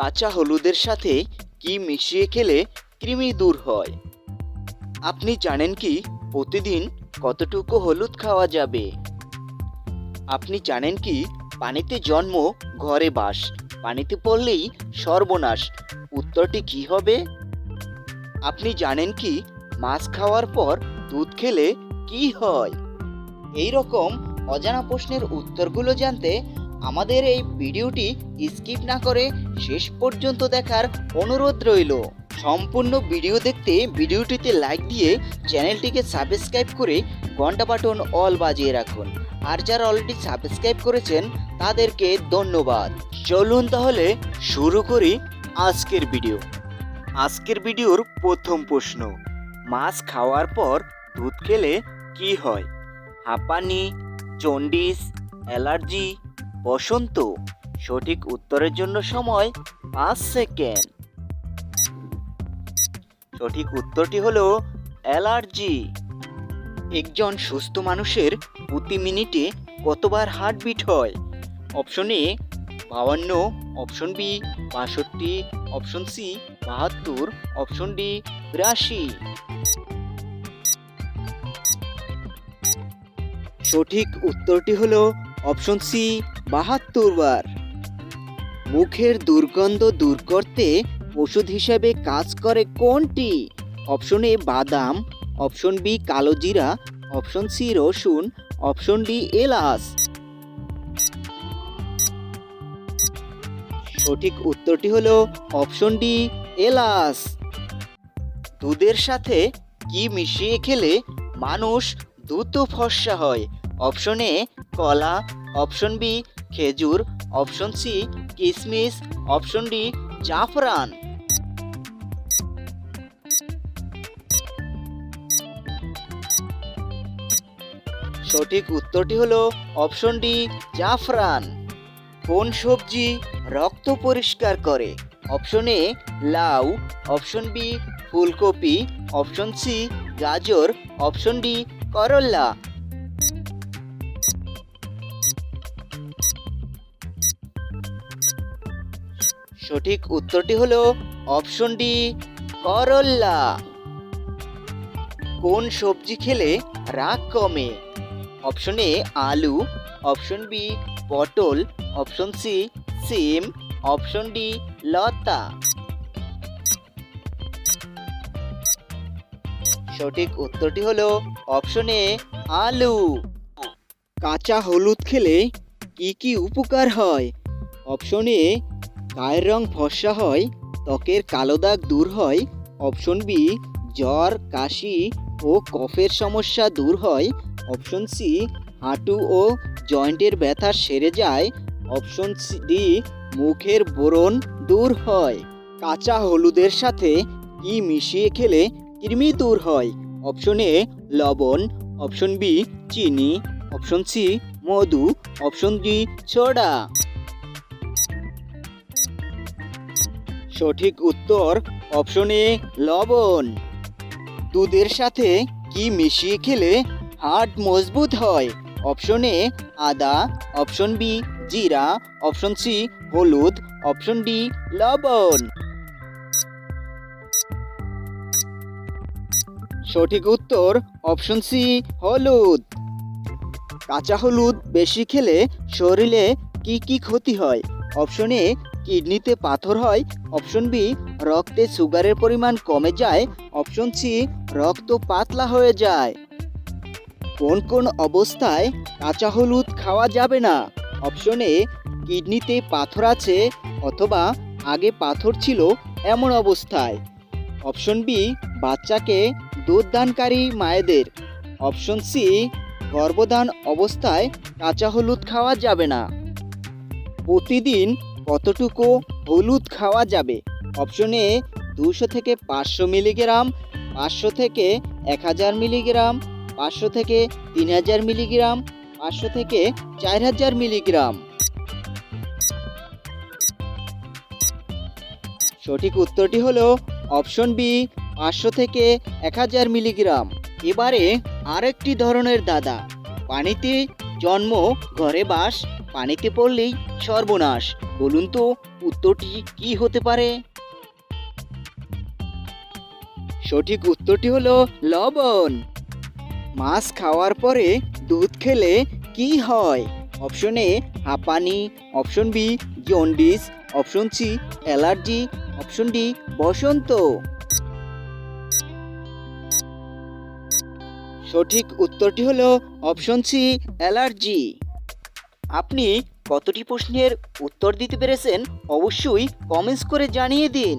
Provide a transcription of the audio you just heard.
কাঁচা হলুদের সাথে কি মিশিয়ে খেলে কৃমি দূর হয়? আপনি জানেন কি প্রতিদিন কতটুকু হলুদ খাওয়া যাবে? আপনি জানেন কি পানিতে জন্ম ঘরে বাস, পানিতে পড়লেই সর্বনাশ, উত্তরটি কি হবে? আপনি জানেন কি মাছ খাওয়ার পর দুধ খেলে কি হয়? এই রকম অজানা প্রশ্নের উত্তরগুলো জানতে আমাদের এই ভিডিওটি স্কিপ না করে শেষ পর্যন্ত দেখার অনুরোধ রইল। সম্পূর্ণ ভিডিও দেখতে ভিডিওটিতে লাইক দিয়ে চ্যানেলটিকে সাবস্ক্রাইব করে ঘণ্টা বাটন অল বাজিয়ে রাখুন। আর যারা অলরেডি সাবস্ক্রাইব করেছেন, তাদেরকে ধন্যবাদ। চলুন তাহলে শুরু করি আজকের ভিডিও। আজকের ভিডিওর প্রথম প্রশ্ন, মাছ খাওয়ার পর দুধ খেলে কি হয়? হাঁপানি, জন্ডিস, অ্যালার্জি বসন্ত, সঠিক উত্তরের জন্য সময় পাঁচ সেকেন্ড। সঠিক উত্তরটি হলো অ্যালার্জি। একজন সুস্থ মানুষের প্রতি মিনিটে কতবার হার্টবিট হয়? অপশন এ বাউান্ন অপশন বি, বাষট্টি, অপশন সি, বাহাত্তর, অপশন ডি, বিরাশি। সঠিক উত্তরটি হলো অপশন সি বাহাত্তর বার। মুখের দুর্গন্ধ দূর করতে ওষুধ হিসেবে কাজ করে কোনটি? অপশন এ বাদাম, অপশন বি কালো জিরা, অপশন সি রসুন, অপশন ডি এলাচ। সঠিক উত্তরটি হলো অপশন ডি এলাচ। দুধের সাথে কি মিশিয়ে খেলে মানুষ দ্রুত ফর্সা হয়? অপশন এ কলা। অপশন বি খেজুর। অপশন সি কিশমিশ অপশন ডি জাফরান। সঠিক উত্তরটি হলো অপশন ডি জাফরান। কোন সবজি রক্ত পরিষ্কার করে? অপশন এ লাউ। অপশন বি ফুলকপি। অপশন সি গাজর। অপশন ডি করল্লা সঠিক উত্তরটি হলো অপশন ডি করল্লা কোন সবজি খেলে রাগ কমে? অপশন এ, আলু। অপশন বি, পটল। অপশন সি, সিম। অপশন ডি, লতা। সঠিক উত্তরটি হলো অপশন এ, আলু। কাঁচা হলুদ খেলে কি কি উপকার হয়? অপশন এ গায়ের রং ফর্সা হয়, ত্বকের কালো দাগ দূর হয়, অপশন বি জ্বর, কাশি ও কফের সমস্যা দূর হয়, অপশন সি হাঁটু ও জয়েন্টের ব্যথা সেরে যায়, অপশন সি ডি মুখের ব্রণ দূর হয়। কাঁচা হলুদের সাথে কি মিশিয়ে খেলে কৃমি দূর হয়? অপশন এ লবণ, অপশন বি চিনি, অপশন সি মধু, অপশন ডি সোডা সঠিক উত্তর অপশন এ লবণ। দুধের সাথে কি মিশিয়ে খেলে হার্ট মজবুত হয়? অপশন এ আদা। অপশন বি জিরা। অপশন সি হলুদ। অপশন ডি লবণ। সঠিক উত্তর অপশন সি হলুদ। কাঁচা হলুদ বেশি খেলে শরীরে কি কি ক্ষতি হয়? অপশন এ কিডনিতে পাথর হয় অপশন বি রক্তে সুগারের পরিমাণ কমে যায় অপশন সি রক্ত পাতলা হয়ে যায়। কোন কোন অবস্থায় কাঁচা হলুদ খাওয়া যাবে না? অপশন এ কিডনিতে পাথর আছে অথবা আগে পাথর ছিল এমন অবস্থায়। অপশন বি বাচ্চাকে দুধদানকারী মায়েদের। অপশন সি গর্ভধান অবস্থায় কাঁচা হলুদ খাওয়া যাবে না। প্রতিদিন কতটুকু হলুদ খাওয়া যাবে? অপশন এ দুশো থেকে পাঁচশো মিলিগ্রাম, পাঁচশো থেকে এক হাজার মিলিগ্রাম, পাঁচশো থেকে তিন হাজার মিলিগ্রাম, পাঁচশো থেকে চার হাজার মিলিগ্রাম। সঠিক উত্তরটি হলো অপশন বি পাঁচশো থেকে এক হাজার মিলিগ্রাম। এবারে আরেকটি ধরনের দাদা। পানিতে জন্ম, ঘরে বাস পানিতে পড়লেই সর্বনাশ। বলুন তো, উত্তরটি কি হতে পারে? সঠিক উত্তরটি হলো লবণ। মাছ খাওয়ার পরে দুধ খেলে কি হয়? অপশন এ হাঁপানি option B, jaundice, option C, allergy, option D, বসন্ত। সঠিক উত্তরটি হলো অপশন সি, অ্যালার্জি। আপনি কতটি প্রশ্নের উত্তর দিতে পেরেছেন অবশ্যই কমেন্টস করে জানিয়ে দিন।